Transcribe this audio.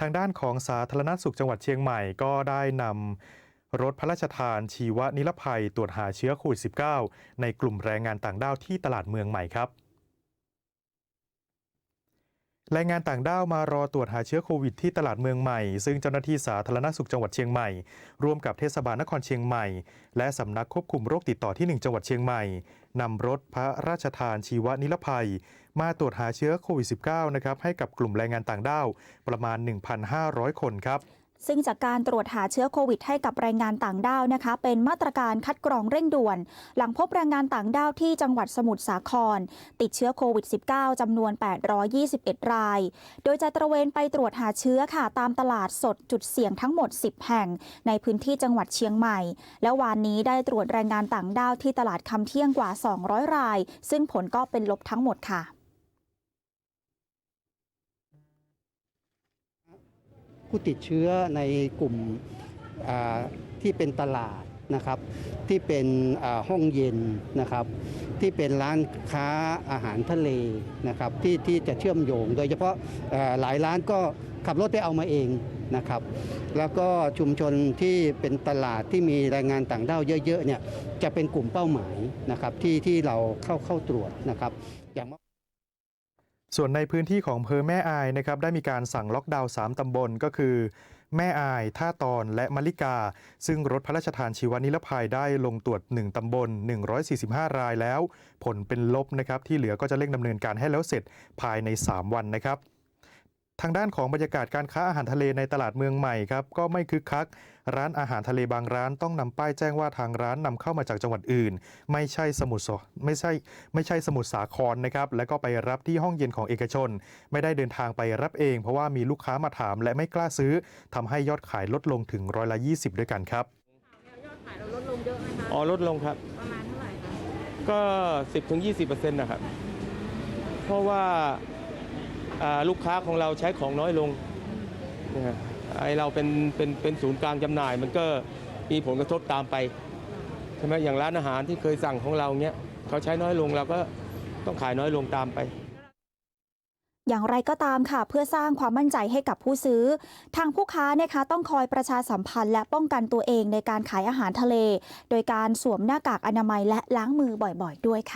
ทางด้านของสาธารณสุขจังหวัดเชียงใหม่ก็ได้นำรถพระราชทานชีวนิรภัยตรวจหาเชื้อโควิด -19 ในกลุ่มแรงงานต่างด้าวที่ตลาดเมืองใหม่ครับ แรงงานต่างด้าวมารอตรวจหาเชื้อโควิดที่ตลาดเมืองใหม่ ซึ่งเจ้าหน้าที่สาธารณสุขจังหวัดเชียงใหม่ ร่วมกับเทศบาลนครเชียงใหม่ และสำนักควบคุมโรคติดต่อที่ 1 จังหวัดเชียงใหม่นำรถพระราชทานชีวนิรภัย มาตรวจหาเชื้อโควิด -19 นะครับให้กับกลุ่มแรงงานต่างด้าวประมาณ 1,500 คนครับ ซึ่งจากการตรวจหาเชื้อโควิดให้กับแรงงานต่างด้าวนะคะ เป็นมาตรการคัดกรองเร่งด่วน หลังพบแรงงานต่างด้าวที่จังหวัดสมุทรสาคร ติดเชื้อโควิด -19 จำนวน 821 ราย โดยจะตระเวนไปตรวจหาเชื้อค่ะ ตามตลาดสดจุดเสี่ยงทั้งหมด 10 แห่ง ในพื้นที่จังหวัดเชียงใหม่ และวานนี้ได้ตรวจแรงงานต่างด้าวที่ตลาดคำเที่ยงกว่า 200 ราย ซึ่งผลก็เป็นลบทั้งหมดค่ะ ผู้ติดเชื้อในกลุ่มที่เป็นตลาดนะครับที่เป็นห้องเย็นนะครับที่เป็นร้านค้าอาหารทะเลนะครับที่ที่จะเชื่อมโยง โดยเฉพาะหลายร้านก็ขับรถไปเอามาเองนะครับแล้วก็ชุมชนที่เป็นตลาดที่มีแรงงานต่างด้าวเยอะๆเนี่ยจะเป็นกลุ่มเป้าหมายนะครับที่ที่เราเข้าเข้าตรวจนะครับอย่าง ส่วนในพื้นที่ของอำเภอแม่อายนะครับได้มีการสั่งล็อกดาวน์3ตำบลก็คือ แม่อาย ท่าตอนและมะลิกา ซึ่งรถพระราชทานชีวนิรภัยได้ลงตรวจ 1ตำบล 145 รายแล้ว ผลเป็นลบนะครับที่เหลือก็จะเร่งดำเนินการให้แล้วเสร็จภายใน 3 วันนะครับ ทางด้านของบรรยากาศการค้าอาหารทะเลในตลาดเมืองใหม่ครับก็ไม่คึกคัก ร้านอาหารทะเลบางร้านต้องนำป้ายแจ้งว่าทางร้านนำเข้ามาจากจังหวัดอื่น ไม่ใช่สมุทรสไม่ใช่ไม่ใช่สมุทรสาครนะครับแล้วก็ไปรับที่ห้องเย็นของเอกชน ไม่ได้เดินทางไปรับเอง เพราะว่ามีลูกค้ามาถาม และไม่กล้าซื้อทำให้ยอดขายลดลงถึงร้อยละ20 ด้วยกันครับยอดขายเราลดลงเยอะไหมคะอ๋อลดลงครับประมาณเท่าไหร่คะก็ 10-20%ถึง20%นะครับเพราะว่าอ่า ลูกค้าของเราใช้ของน้อยลงนะฮะไอเราเป็นเป็นเป็นศูนย์กลางจำหน่าย มันก็มีผลกระทบตามไปใช่ไหมอย่างร้านอาหารที่เคยสั่งของเราเนี้ยเขาใช้น้อยลงเราก็ต้องขายน้อยลงตามไปอย่างไรก็ตามค่ะ เพื่อสร้างความมั่นใจให้กับผู้ซื้อ ทางผู้ค้านะคะต้องคอยประชาสัมพันธ์และป้องกันตัวเองในการขายอาหารทะเล โดยการสวมหน้ากากอนามัยและล้างมือบ่อยๆ ด้วยค่ะ